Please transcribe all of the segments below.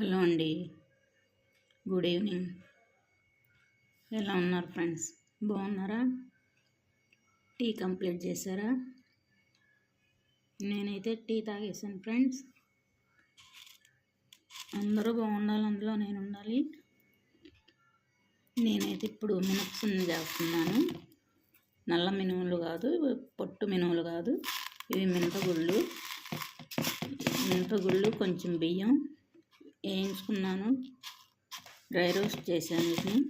Hello అండి. Good evening. ఎలా ఉన్నారు ఫ్రెండ్స్? బాగున్నారా? టీ కంప్లీట్ చేశారా? నేనైతే టీ తాగేసాను ఫ్రెండ్స్. అందరూ బాగుండాలి అందులో నేను ఉండాలి. నేనైతే ఇప్పుడు మినప్సుని చేస్తున్నాను. నల్ల మినుములు కాదు పొట్టు మినుములు కాదు. ఇవి మినపగుళ్ళు మినపగుళ్ళు కొంచెం బియ్యం. వేయించుకున్నాను. డ్రై రోస్ట్ చేశాను వీటిని.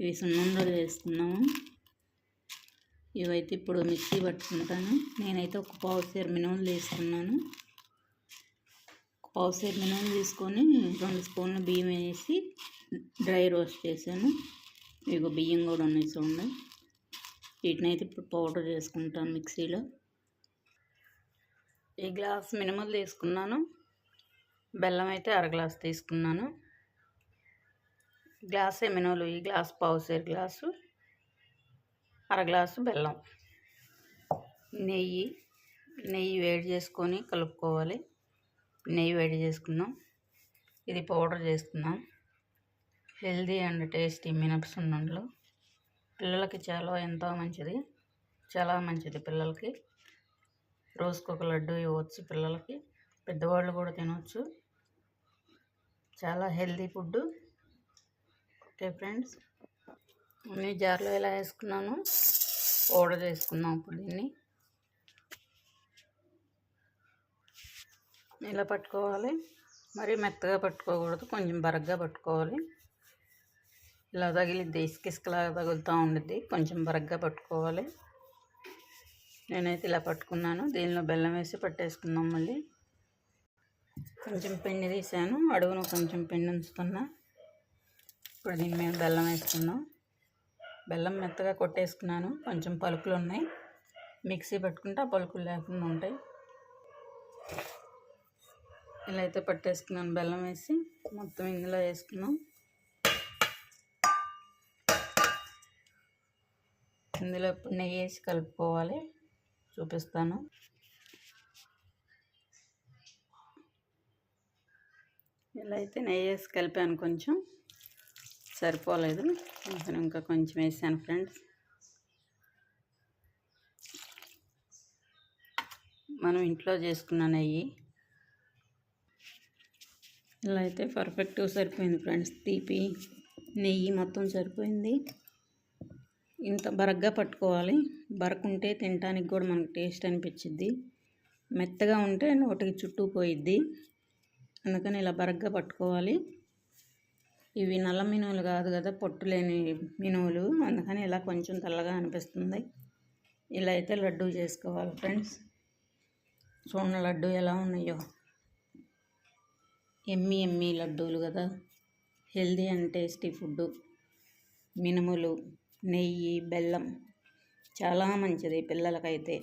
ఇవి సున్నుండలు వేసుకున్నాము. ఇవైతే ఇప్పుడు మిక్సీ పట్టుకుంటాను. నేనైతే ఒక పావు సేర మినుములు తీసుకున్నాను. ఒక పావు సేర మినుములు తీసుకొని రెండు స్పూన్లు బియ్యం వేసి డ్రై రోస్ట్ చేశాను. ఇగో బియ్యం కూడా ఉన్నాయి చూడండి. వీటిని అయితే ఇప్పుడు పౌడర్ చేసుకుంటాను మిక్సీలో. ఈ గ్లాస్ మినుములు తీసుకున్నాను. బెల్లం అయితే అర గ్లాస్ తీసుకున్నాను. గ్లాసే మినుములు ఈ గ్లాస్ పావుసేరు గ్లాసు అర గ్లాసు బెల్లం. నెయ్యి నెయ్యి వేడి చేసుకొని కలుపుకోవాలి. నెయ్యి వేడి చేసుకున్నాం. ఇది పౌడర్ చేసుకున్నాం. హెల్దీ అండ్ టేస్టీ మినపసున్నుండలు. పిల్లలకి చాలా ఎంతో మంచిది. చాలా మంచిది పిల్లలకి. రోజుకొక లడ్డు ఇవ్వచ్చు పిల్లలకి. పెద్దవాళ్ళు కూడా తినవచ్చు చాలా హెల్దీ ఫుడ్ ఓకే ఫ్రెండ్స్ అన్ని జార్లో ఎలా వేసుకున్నాను పౌడర్ చేసుకున్నాం ఇప్పుడు దీన్ని. ఇలా పట్టుకోవాలి. మరీ మెత్తగా పట్టుకోకూడదు కొంచెం బరగ్గా పట్టుకోవాలి. ఇలా తగిలిద్ది ఇసుక ఇసుకలాగా తగులుతూ ఉండిద్ది కొంచెం బరగ్గా పట్టుకోవాలి. నేనైతే ఇలా పట్టుకున్నాను. దీనిలో బెల్లం వేసి పట్టేసుకుందాం మళ్ళీ. కొంచెం పిండి తీసాను. అడుగును కొంచెం పిండి ఉంచుతున్నా. ఇప్పుడు దీని మీద బెల్లం వేసుకున్నాం బెల్లం మెత్తగా కొట్టేసుకున్నాను. కొంచెం పలుకులు ఉన్నాయి. మిక్సీ పెట్టుకుంటే ఆ పలుకులు లేకుండా ఉంటాయి. ఇలా అయితే పట్టేసుకున్నాను బెల్లం వేసి. మొత్తం ఇందులో వేసుకున్నాం. ఇందులో ఇప్పుడు నెయ్యి వేసి కలుపుకోవాలి. చూపిస్తాను. ఇలా అయితే నెయ్యి వేసి కలిపాను కొంచెం. సరిపోలేదు. కొంచెం ఇంకా కొంచెం వేసాను ఫ్రెండ్స్. మనం ఇంట్లో చేసుకున్న నెయ్యి. ఇలా అయితే పర్ఫెక్ట్గా సరిపోయింది ఫ్రెండ్స్. తీపి నెయ్యి మొత్తం సరిపోయింది. ఇంత బరగ్గా పట్టుకోవాలి. బరకుంటే తినడానికి కూడా మనకు టేస్ట్ అనిపించింది మెత్తగా ఉంటే నోటికి చుట్టూ పోయిద్ది. అందుకని ఇలా బరగ్గా పట్టుకోవాలి. ఇవి నల్ల మినువులు కాదు కదా పొట్టు లేని మినువులు. అందుకని ఇలా కొంచెం తెల్లగా అనిపిస్తుంది. ఇలా అయితే లడ్డు చేసుకోవాలి ఫ్రెండ్స్. చూడండి లడ్డు ఎలా ఉన్నాయో. ఎమ్మి ఎమ్మి లడ్డూలు కదా. హెల్దీ అండ్ టేస్టీ ఫుడ్ మినుములు నెయ్యి బెల్లం చాలా మంచిది పిల్లలకైతే.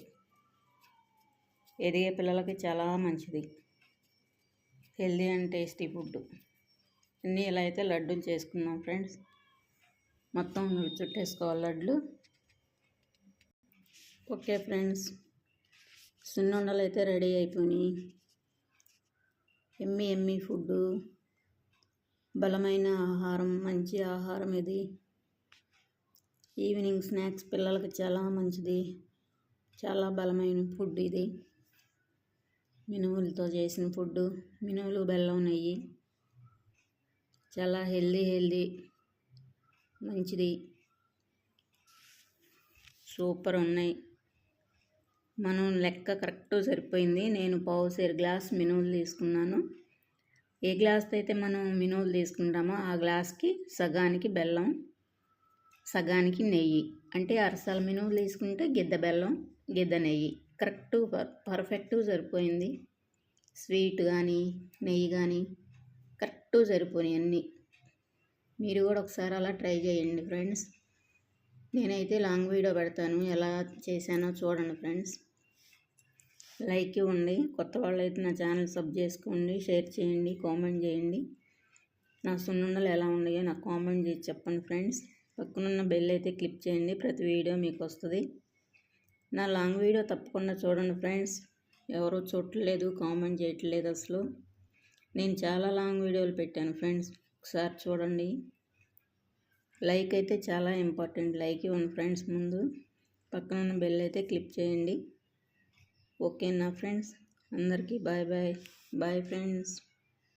ఎదిగే పిల్లలకి చాలా మంచిది. Healthy and tasty food. అన్నీ ఇలా అయితే లడ్డూలు చేసుకున్నాం ఫ్రెండ్స్. మొత్తం చుట్టేసుకోవాలి లడ్లు. Okay friends. సున్నుండలు అయితే రెడీ అయిపోయినాయి. ఎమ్మి ఎమ్మి ఫుడ్ బలమైన ఆహారం మంచి ఆహారం ఇది. ఈవినింగ్ స్నాక్స్ పిల్లలకు చాలా మంచిది. చాలా బలమైన ఫుడ్ ఇది. మినుములతో చేసిన ఫుడ్ మినుములు బెల్లం నెయ్యి. చాలా హెల్దీ హెల్దీ. మంచిది. సూపర్ ఉన్నాయి. మనం లెక్క కరెక్ట్ సరిపోయింది. నేను పావు సేరు గ్లాస్ మినువులు తీసుకున్నాను. ఏ గ్లాస్తో అయితే మనం మినువులు తీసుకుంటామో ఆ గ్లాస్కి సగానికి బెల్లం సగానికి నెయ్యి. అంటే అరసాల మినువులు తీసుకుంటే గిద్ద బెల్లం గిద్ద నెయ్యి. కరెక్ట్ పర్ఫెక్ట్ సరిపోయింది. స్వీట్ కానీ నెయ్యి కానీ కరెక్ట్ సరిపోయినాయి అన్నీ. మీరు కూడా ఒకసారి అలా ట్రై చేయండి ఫ్రెండ్స్. నేనైతే లాంగ్ వీడియో పెడతాను ఎలా చేశానో చూడండి ఫ్రెండ్స్. లైక్ ఇవ్వండి కొత్త వాళ్ళు అయితే నా ఛానల్ సబ్ చేసుకోండి షేర్ చేయండి కామెంట్ చేయండి. నా సున్నుండలు ఎలా ఉన్నాయో నాకు కామెంట్ చేసి చెప్పండి ఫ్రెండ్స్. పక్కనున్న బెల్ అయితే క్లిక్ చేయండి ప్రతి వీడియో మీకు వస్తుంది. నా లాంగ్ వీడియో తప్పకుండా చూడండి ఫ్రెండ్స్. ఎవరు చూడట్లేదు కామెంట్ చేయట్లేదు అసలు. నేను చాలా లాంగ్ వీడియోలు పెట్టాను ఫ్రెండ్స్. ఒకసారి చూడండి. లైక్ అయితే చాలా ఇంపార్టెంట్. లైక్ ఇవ్వండి ఫ్రెండ్స్ ముందు. పక్కన ఉన్న బెల్ అయితే క్లిక్ చేయండి. ఓకేనా ఫ్రెండ్స్? అందరికీ బాయ్ బాయ్. Bye friends.